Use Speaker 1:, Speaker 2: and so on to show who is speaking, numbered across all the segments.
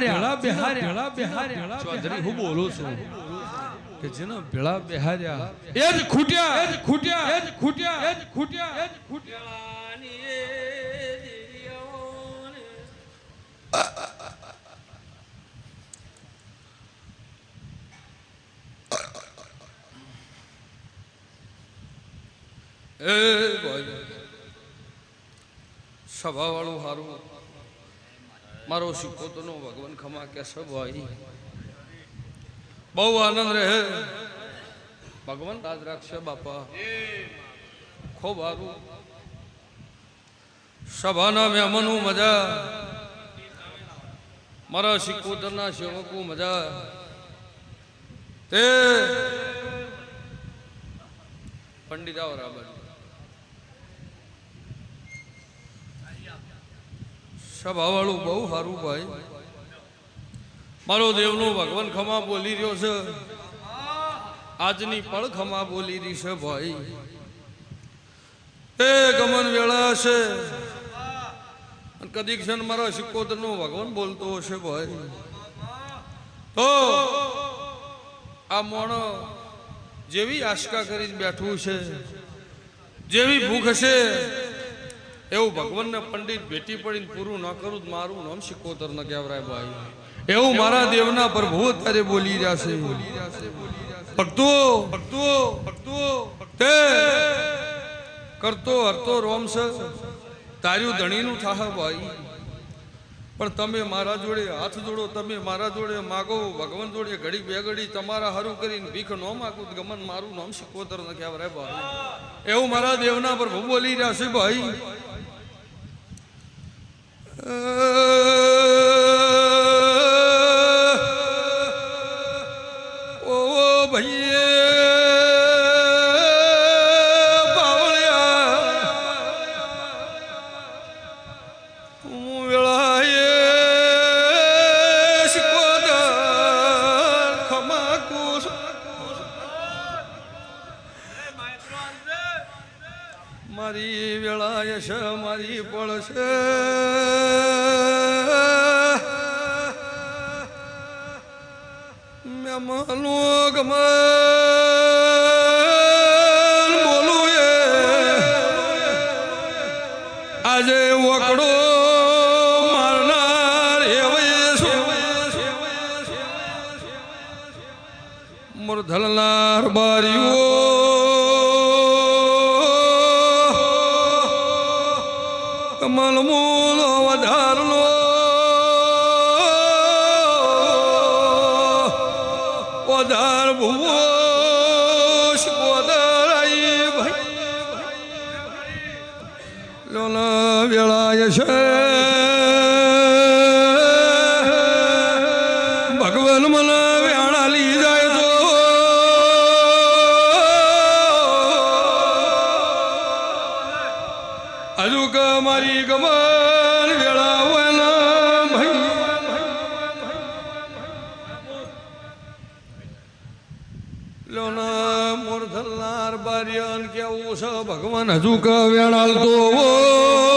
Speaker 1: બેહાર્યા બેહાર્યા બેહાર્યા. ચૌધરી હું બોલું છું કે જેના ભેળા બેહાર્યા. એ જ ખૂટ્યા એ જ ખૂટ્યા. એ જ ખૂટ્યા એ જ ખૂટ્યા. એ જ ખૂટ્યા. એ ભાઈ સભા વાળું હારું. મારો સિક્કો નો ભગવાન ખમા કે છે ભાઈ. બહુ આનંદ રહે. ભગવાન રાજ રાખશે બાપા. ખૂબ સારું. સભાના મહેમાનો મજા. મારા શિકોતરના સેવકો મજા. તે પંડિતા બરાબર સભાવાળું બહુ સારું ભાઈ. મારો દેવનો ભગવાન ખમા બોલી રહ્યો છે. આજની પળ ખમા બોલી રહી છે ભાઈ. એ ગમન વેળા છે. કદી ક્ષણ મારા નો ભગવાન બોલતો હશે ભાઈ. તો આ મોણ જેવી આશકા કરી બેઠું છે. જેવી ભૂખ હશે. એવું ભગવાનને પંડિત ભેટી પડીને પૂરું ન કરું મારું નામ શિકોતર ન કહેવરાય ભાઈ. એવું મારા દેવના પ્રભુ અત્યારે બોલી રહ્યા છે. ભક્તો ભક્તો ભક્તો તે કરતો, હરતો, રોમ છે. તાર્યું ધણીનું થાહ ભાઈ. પણ તમે મારા જોડે હાથ જોડો, તમે મારા જોડે માગો, ભગવાન જોડે ઘડી બે ઘડી તમારા હારું કરીને ભીખ ન માગું ગમન મારું નામ સિકોતર ન કહેવાય ભાઈ. એવું મારા દેવના પ્રભુ બોલી રહ્યા છે ભાઈ. ઓ ભઈએ બાવળિયા હું વેળાએ શિકોદર ખમા કુશ મારી વેળા છે મારી પડશે મહેમાનો ગમન બોલું આજે વકડો મારનાર એવે મુરધલનાર બારીઓ શિકોદર આઈ ભાઈ લોલા વેળાય છે કેવું છે ભગવાન હજુ કે વેણાલ તો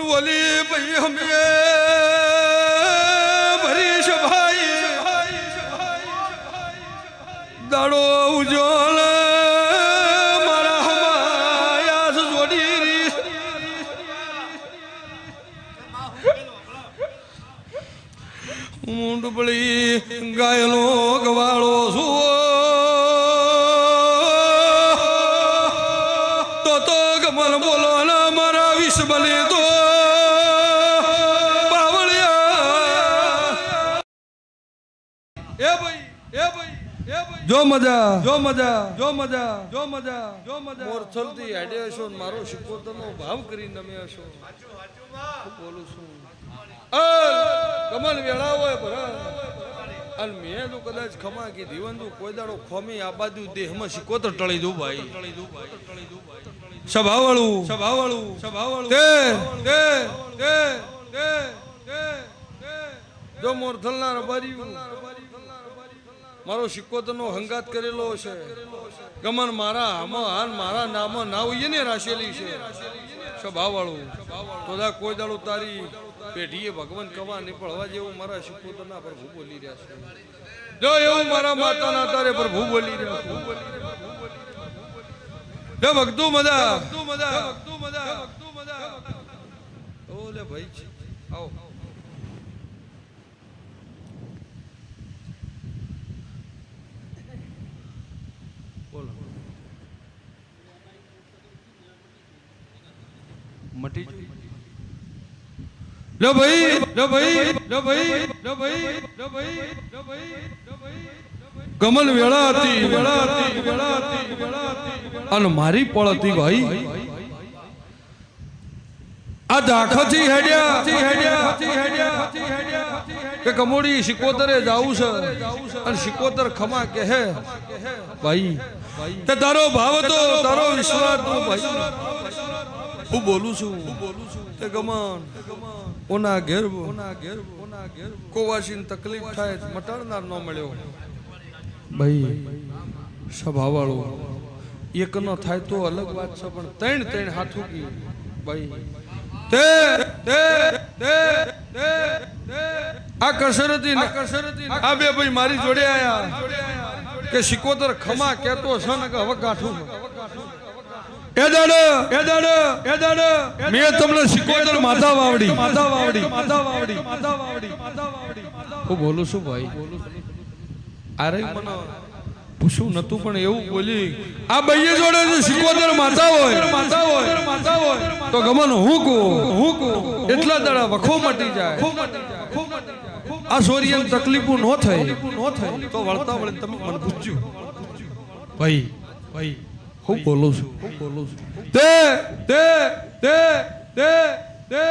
Speaker 1: પણ વલી ભાઈ, અમે ભરીશ ભાઈ દાડો ઉજોળ મારા હમાયાસ જોડી રી મૂંડપળી ગાયલો ગવાળો સુઓ તો તો ગમન બોલો ના મારા વિશ્વ બલી તો. જો મજા. જો મજા જો મજા જો મજા જો મજા. મોરથલથી હેડે હશો ને મારો શિકોતરનો ભાવ કરી નમે હશો. બોલું છું. કમલ વેળા હોય ભરા અને મેં તો કદાચ ખમા કે વંદુ કોઈ દાડો ખોમી આ બાજુ દેહમાં શિકોતર ટળી દઉં ભાઈ. સભાવાળું. સભાવાળું. સભાવાળું. તે તે તે તે જો મોરથલના રબારીયું મારો સિક્કોતરનો હંગાત કરેલો છે. ગમન મારા આમાં હાન મારા નામ ના ને રાશેલી છે. સ્વભાવવાળું. તો દા કોઈ દાડો તારી પેઢીએ ભગવાન કવા નહીં પડવા જેવું મારા સિક્કોતરના પ્રભુ બોલી રહ્યા છે. જો એવું મારા માતાના તારે પ્રભુ બોલી રહ્યા છે. જો ભક્તુ મજા ભક્તુ મજા ભક્તુ મજા ભક્તુ મજા ઓલે ભાઈ. આવો બોલો મટી લો ભાઈ લો ભાઈ લો ભાઈ લો ભાઈ લો ભાઈ લો ભાઈ કમલ વેળા હતી વેળા હતી વેળા હતી વેળા હતી અને મારી પળ હતી ભાઈ. આ દાખથી હેડ્યા હેડ્યા હેડ્યા કે કમોડી શિકોતરે જાવું છે. અને શિકોતર ખમા કે હે. ભાઈ તે તારો ભાવ તો તારો વિશ્વાસ તો ભાઈ. હું બોલું છું? તે ગમન, ઓના ઘેર ઓના ઘેર ઓના ઘેર કોવાસીન તકલીફ થાય મટાડનાર ન મળ્યો. ભાઈ, સભાવાળો, એક ન થાય તો અલગ વાત છે, પણ ત્રણ ત્રણ હાથું કી ભાઈ, તે તે તે તે આ કસરતી કસરતી આ બે ભાઈ મારી જોડે આયા. કે સિકોતર ખમા કેતો છે ને કે હવે છે. એ દાડે એ દાડે એ દાડે મેં તમને શિકોતર માતા વાવડી. માતા વાવડી. માતા વાવડી. હું બોલું છું ભાઈ. અરે મને પૂછું નતું પણ એવું બોલી આ બૈયે જોડે જો શિકોતર માતા હોય માતા હોય માતા હોય. તો ગમન હું કહું? હું કહું? એટલા દાડા વખો મટી જાય. આ સોરિયન તકલીફો નો થાય નો થાય તો વળતા વળે તમે મને પૂછ્યું ભાઈ ભાઈ હું બોલું છું હું બોલું છું તે તે તે તે તે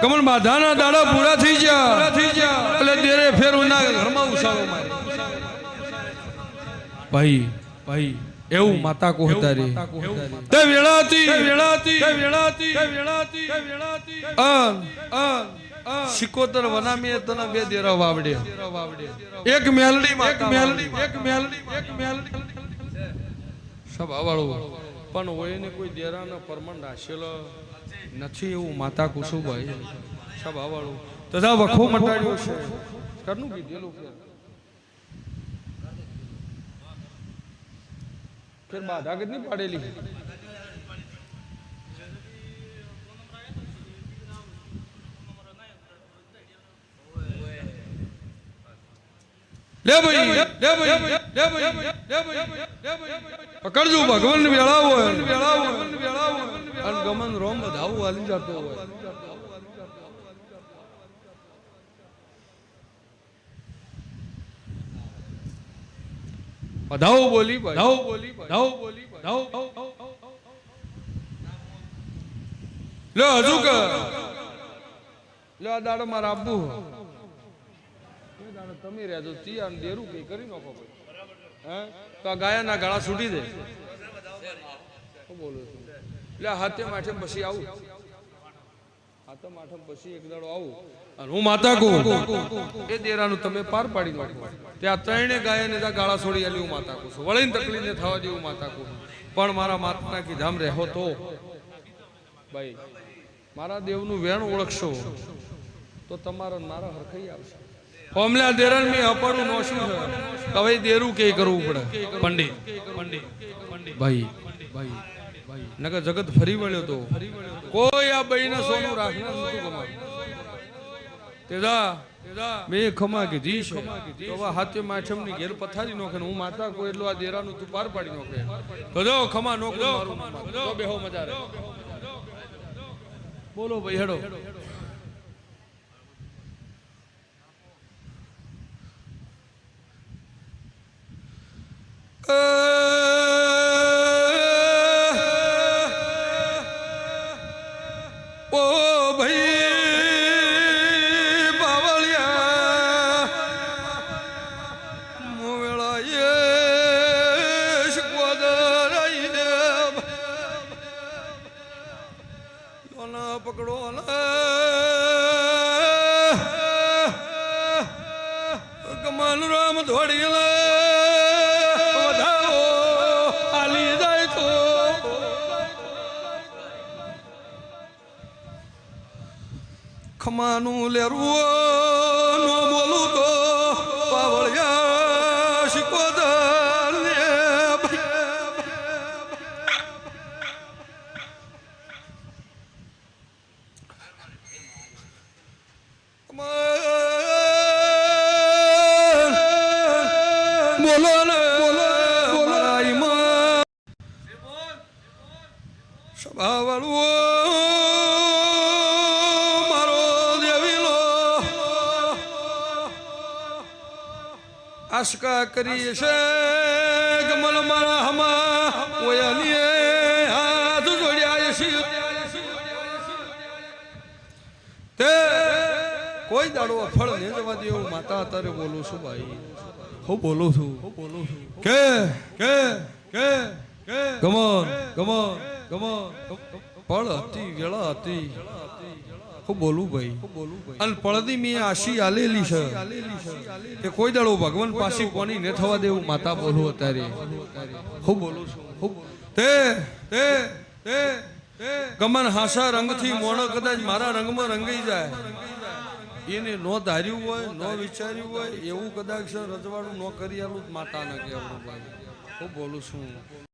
Speaker 1: કમલ માધાના દાડા પૂરા થઈ ગયા થઈ ગયા એટલે તેરે ફેર ઉના ઘરમાં ઉસાવો મારે ભાઈ ભાઈ એવું માતા કો તારી તે વેળા હતી વેળા હતી વેળા હતી વેળા હતી વેળા હતી અન અન શિકોતર વનામીએ તને બે દેરા વાવડે એક મેલડી એક મેલડી એક મેલડી એક મેલડી સબ આવાળું પણ હોય ને કોઈ દેરાનો પરમણ રાખેલો નથી એવું માતા કુસુભાઈ સબ આવાળું તથા વખો મટાડ્યો છે. કરનું કીધેલું કે. ફેર બાધા કેટલી પાડેલી? લે ભાઈ લે ભાઈ. પકડજો ભગવાન વેળાવો અને ગમન રોમ વધાવું હાલી જતો હોય. બધાઓ બોલી બધાઓ બોલી બધાઓ બોલી બધાઓ લે હજુ કે. લે આ દાડો મારા દાડો તમે રહેજો તી આને દેરું કઈ કરી નાખો હે તો આ ગાયાના ગાળા છૂટી દે. બોલો એટલે હાથે માઠે પછી આવું. એક હું માતા કહું એ દેરાનું તમે પાર પાડી નાખો. ત્યાં ત્રણે ગાયને ત્યાં ગાળા છોડી હું માતા કહું છું વળીને તકલીફ ને થવા જેવું માતા કહું પણ મારા માતા કી ધામ તો? ભાઈ, મારા દેવનું વેણ ઓળખશો, તો તમારો મારા મારો હરખાઈ આવશે. હોમલા દેરણ મેં અપડું નો શું છે. કે હવે દેરું કે કરવું પડે? પંડિત. ભાઈ ભાઈ નકર જગત ફરી વળ્યો તો. કોઈ આ બઈને સોનું રાખનાર નતું ગમાયું તેદા મેં ખમા કીધી છે. તો હાથે માછમની ઘેર પથારી નોખે હું માતા કોઈ એટલું આ દેરાનું તું પાર પાડી નોખે. જો ખમા નોખો બેહો મજા રહે બોલો ભાઈ, હેડો. Uh... ખમાનું લેરવો નો બોલું તો પાવળિયા શીખો બોલો ને. આશકા કરી છે. ગમલ મારા હમા ઓયાલીએ હાથ જોડ્યા છે. તે કોઈ દાડો ફળ ને જવા દે એવું માતા અત્યારે બોલું છું ભાઈ. હું બોલું છું. હું બોલું છું કે કે કે કે. ગમન ગમન ગમન. પળ હતી વેળા હતી હું બોલું ભાઈ. અને પળદી મેં આશી આલેલી છે કે કોઈ દાડો ભગવાન પાસે કોની ને થવા દેવું, માતા બોલું અત્યારે. હું બોલું છું. તે તે તે ગમન હાસા રંગથી મોણો કદાચ મારા રંગમાં રંગાઈ જાય. એને નો ધાર્યું હોય, નો વિચાર્યું હોય, એવું કદાચ રજવાડું નો કરી આલું માતા ન કહેવાનું ભાઈ. હું બોલું છું.